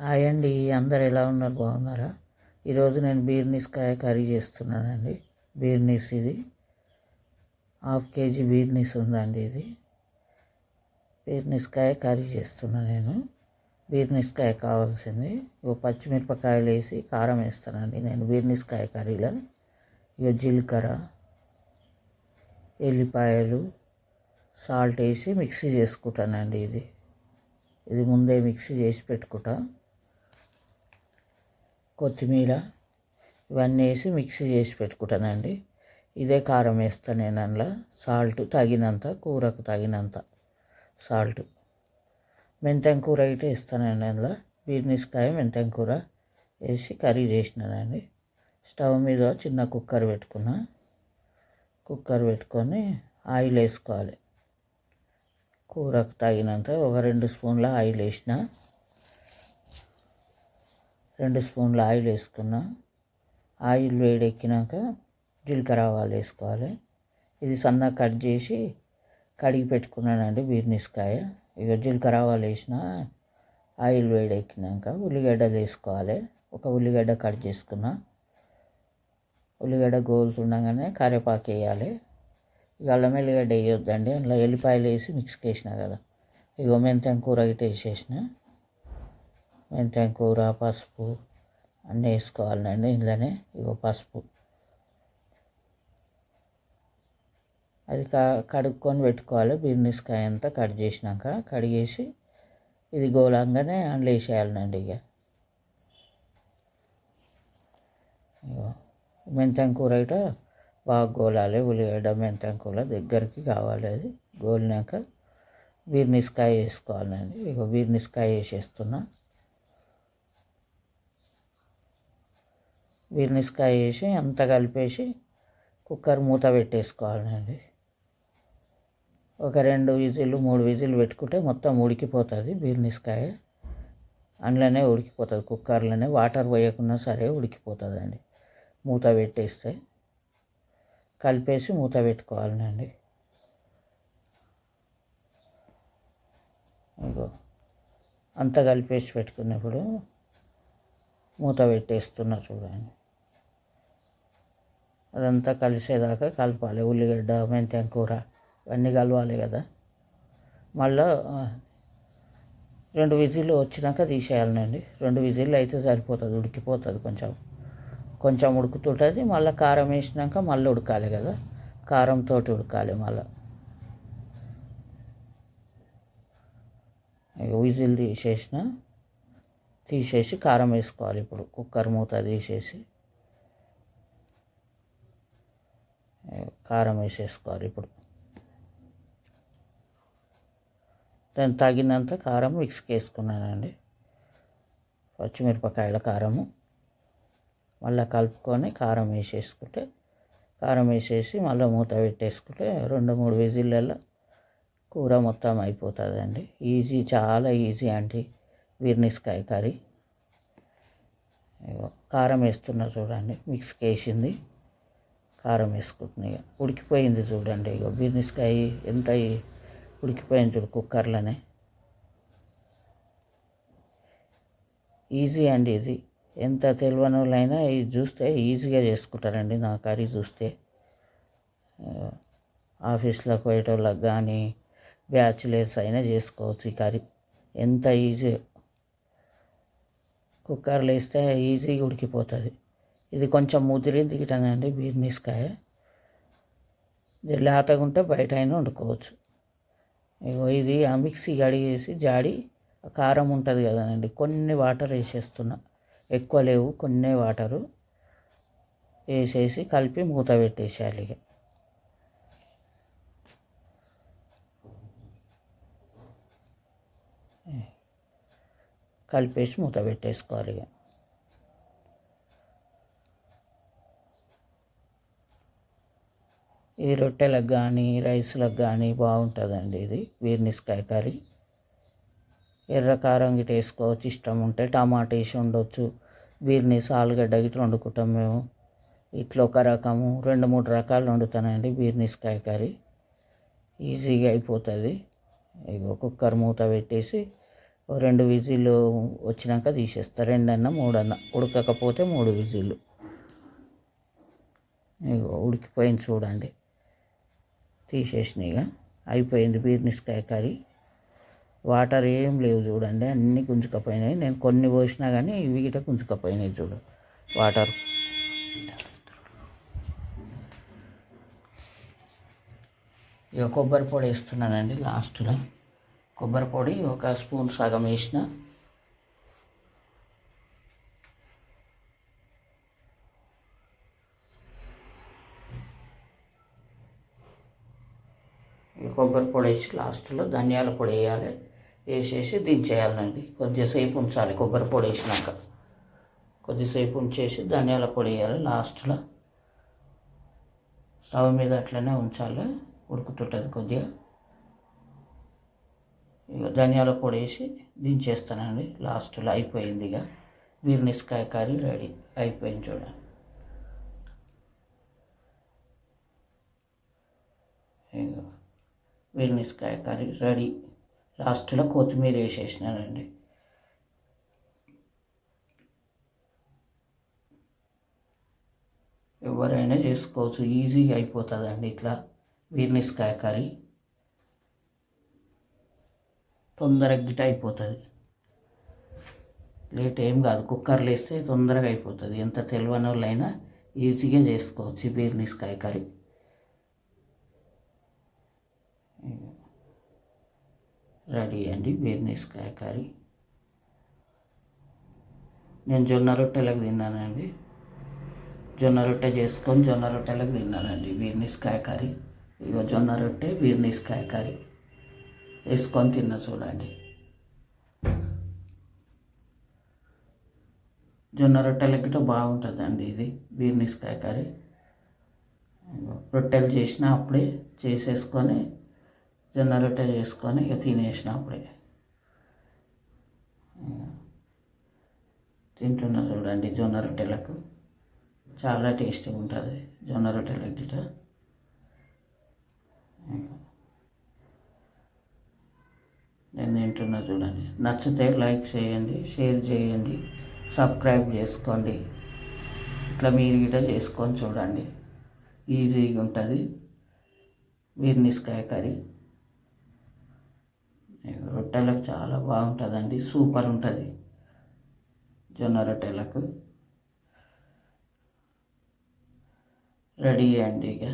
Hi అండి అందరు ఎలా ఉన్నారు? బాగున్నారా? ఈరోజు నేను బీర్నీస్కాయ కర్రీ చేస్తున్నానండి. బీర్నీస్ ఇది. హాఫ్ కేజీ బీర్నీస్ ఉందండి ఇది. బీర్నీస్కాయ కర్రీ చేస్తున్నా నేను. బీర్నీస్కాయ కావాల్సింది. ఇక పచ్చిమిరపకాయలు వేసి కారం వేస్తానండి నేను బీర్నీస్కాయ కర్రీలో. ఇక జీలకర్ర ఎల్లిపాయలు సాల్ట్ వేసి మిక్సీ చేసుకుంటానండి ఇది. ఇది ముందే మిక్సీ చేసి పెట్టుకుంటా. కొత్తిమీర ఇవన్నీ వేసి మిక్సీ చేసి పెట్టుకుంటానండి. ఇదే కారం వేస్తాను నేను అందులో. సాల్ట్ తగినంత కూరకు తగినంత సాల్ట్. మెంతం కూర అయితే ఇస్తానండి అందులో. బీర్నీస్కాయ మెంతం కూర వేసి కర్రీ చేసినానండి. స్టవ్ మీద చిన్న కుక్కర్ పెట్టుకున్నా. కుక్కర్ పెట్టుకొని ఆయిల్ వేసుకోవాలి. కూరకు తగినంత ఒక రెండు స్పూన్ల ఆయిల్ వేసిన రెండు స్పూన్ల ఆయిల్ వేసుకున్నా. ఆయిల్ వేడెక్కినాక జీలకర్ర ఆవాలు వేసుకోవాలి. ఇది సన్నగా కట్ చేసి కడిగి పెట్టుకున్నానండి బీర్నిస్కాయ. ఇక జీలకర్ర ఆవాలు వేసిన ఆయిల్ వేడెక్కినాక ఉల్లిగడ్డలు వేసుకోవాలి. ఒక ఉల్లిగడ్డ కట్ చేసుకున్నా. ఉల్లిగడ్డ గోలుతుండగానే కరివేపాకు వేయాలి. ఇక అల్లం ఎల్లిగడ్డ వేయొద్దండి. అందులో ఎల్లిపాయలు వేసి మిక్స్కి వేసిన కదా. ఇక మెంతం కూర ఇటు వేసేసిన. మెంతం కూర పసుపు అన్నీ వేసుకోవాలండి ఇందులోనే. ఇగో పసుపు. అది క కడుక్కొని పెట్టుకోవాలి. బిర్నీస్కాయ అంతా కట్ చేసినాక కడిగేసి ఇది గోలంగానే అందులో వేసేయాలండి ఇక ఇగో మెంతం కూర ఇట బాగా గోలాలి. ఉల్లిగడ్డ మెంతం కూర దగ్గరికి కావాలి అది. గోలినాక బీర్నిస్కాయ వేసుకోవాలండి. ఇక బీర్నిస్కాయ వేసేస్తున్నా. బీర్నిస్కాయ వేసి అంతా కలిపేసి కుక్కర్ మూత పెట్టేసుకోవాలండి ఒక రెండు విజిల్లు మూడు విజిల్లు పెట్టుకుంటే మొత్తం ఉడికిపోతుంది బీర్నిస్కాయ అందులోనే ఉడికిపోతుంది కుక్కర్లోనే వాటర్ పోయకున్నా సరే ఉడికిపోతుందండి. మూత పెట్టేస్తే కలిపేసి మూత పెట్టుకోవాలండి ఇగో అంతా కలిపేసి పెట్టుకున్నప్పుడు మూత పెట్టేస్తున్నా చూడండి. అదంతా కలిసేదాకా కలపాలి. ఉల్లిగడ్డ మెంతెం కూర ఇవన్నీ కలవాలి కదా. మళ్ళా రెండు విజిల్లు వచ్చినాక తీసేయాలండి రెండు విజిల్లు అయితే సరిపోతుంది ఉడికిపోతుంది కొంచెం. కొంచెం ఉడుకుతుంటుంది మళ్ళీ కారం వేసినాక మళ్ళీ ఉడకాలి కదా. కారంతో ఉడకాలి మళ్ళీ. విజిల్ తీసేసిన తీసేసి కారం వేసుకోవాలి ఇప్పుడు. కుక్కర్ మూత తీసేసి. కారం వేసేసుకోవాలి ఇప్పుడు. దాని తగినంత కారం మిక్స్కి వేసుకున్నానండి పచ్చిమిరపకాయల కారము. మళ్ళీ కలుపుకొని కారం వేసేసుకుంటే కారం వేసేసి మళ్ళీ మూత పెట్టేసుకుంటే రెండు మూడు విజిల్లల్లో కూర మొత్తం అయిపోతుందండి. ఈజీ చాలా ఈజీ అండి బీర్నిస్కాయ కర్రీ. కారం వేస్తున్నా చూడండి మిక్స్కి వేసింది కారం వేసుకుంటున్నాయి. ఇక ఉడికిపోయింది చూడండి. ఇక బీర్నిస్కాయ ఎంత ఉడికిపోయింది చూడు కుక్కర్లోనే. ఈజీ అండి ఇది. ఎంత తెలియని వాళ్ళైనా ఇది చూస్తే ఈజీగా చేసుకుంటారండి. నా కర్రీ చూస్తే ఆఫీస్లోకి పోయేటోళ్ళకి కానీ బ్యాచులర్స్ అయినా చేసుకోవచ్చు ఈ కర్రీ. ఎంత ఈజీ కుక్కర్లో వేస్తే ఈజీగా ఉడికిపోతుంది. ఇది కొంచెం ముదిరింది గిటనండి బీర్నీస్కాయ ఇది లేతగా ఉంటే బయట అయినా వండుకోవచ్చు. ఇగో ఇది ఆ మిక్సీ కడిగేసి జాడి కారం ఉంటుంది కదండి కొన్ని వాటర్ వేసేస్తున్నా. ఎక్కువ లేవు కొన్ని వాటరు వేసేసి కలిపి మూత పెట్టేసేయాలి ఇక కలిపేసి మూత పెట్టేసుకోవాలి ఇక ఈ రొట్టెలకు కానీ రైస్లకు కానీ బాగుంటుందండి ఇది. వీర్నిస్కాయ కర్రీ. ఎర్ర కారం గిట్ట వేసుకోవచ్చు ఇష్టం ఉంటే టమాటా వేసి ఉండొచ్చు బీర్నీస్ ఆలుగడ్డ గిట్ల వండుకుంటాం మేము. ఇట్లా ఒక రకము రెండు మూడు రకాలు వండుతానండి బీర్నీస్కాయ కర్రీ. ఈజీగా అయిపోతుంది. ఇక కుక్కర్ మూత పెట్టేసి రెండు విజిల్లు వచ్చినాక తీసేస్తా. రెండన్నా మూడన్నా. ఉడకకపోతే మూడు విజిల్లు. ఇగో ఉడికిపోయింది చూడండి. తీసేసినాయిగా. అయిపోయింది బీర్నిస్కాయ కర్రీ వాటర్ ఏం లేవు చూడండి అన్నీ గుంజుకపోయినాయి నేను కొన్ని పోసినా కానీ ఇవి గిట గుంజుకపోయినాయి చూడు. వాటర్. ఇక కొబ్బరి పొడి వేస్తున్నానండి లాస్ట్లో. కొబ్బరి పొడి ఒక స్పూన్ సగం వేసిన ఈ కొబ్బరి పొడి వేసి లాస్ట్లో ధనియాల పొడి వేయాలి. వేసేసి దించేయాలండి. కొద్దిసేపు ఉంచాలి కొబ్బరి పొడి వేసినాక. కొద్దిసేపు ఉంచేసి ధనియాల పొడి వేయాలి లాస్ట్లో. స్టవ్ మీద అట్లనే ఉంచాలి. ఉడుకుతుంటుంది కొద్దిగా. ఇక ధనియాల పొడి వేసి దించేస్తానండి. లాస్ట్లో అయిపోయింది ఇక. బీర్నిస్కాయ కర్రీ రెడీ. అయిపోయింది చూడండి. ఇంకా బీర్నిస్కాయ కర్రీ రెడీ. లాస్ట్లో కొత్తిమీర వేసేసినానండి. ఎవరైనా చేసుకోవచ్చు. ఈజీగా అయిపోతుందండి ఇట్లా బీర్నిస్కాయ కర్రీ. తొందరగా గిట అయిపోతుంది. లేట్ ఏం కాదు. కుక్కర్లో వేస్తే తొందరగా అయిపోతుంది. ఎంత తెలియని వాళ్ళైనా ఈజీగా చేసుకోవచ్చు బీర్నిస్కాయ కర్రీ. రెడీ అండి. బీర్నిస్కాయ కర్రీ నేను జొన్న రొట్టెలకు తిన్నానండి. జొన్న రొట్టె చేసుకొని జొన్న రొట్టెలకు తిన్నానండి. బీర్నిస్కాయ కర్రీ ఇగో జొన్న రొట్టె బీర్నిస్కాయ కర్రీ వేసుకొని తిన్న చూడండి. జొన్న రొట్టెలకి బాగుంటుందండి ఇది. బీర్నిస్కాయ కర్రీ రొట్టెలు చేసిన అప్పుడే చేసేసుకొని జొన్న రొట్టె చేసుకొని ఇక తినేసిన అప్పుడే. చూడండి జొన్న రొట్టెలకు. చాలా టేస్టీగా ఉంటుంది జొన్న రొట్టెలకు గిట నేను తింటున్నా చూడండి. నచ్చితే లైక్ చేయండి షేర్ చేయండి సబ్స్క్రైబ్ చేసుకోండి. ఇట్లా మీరు గిట చేసుకొని చూడండి. ఈజీగా ఉంటుంది. వీర్నిస్కాయ కర్రీ. రొట్టెలకు చాలా బాగుంటుందండి సూపర్ ఉంటుంది. జొన్న రొట్టెలకు. రెడీ అండి ఇక.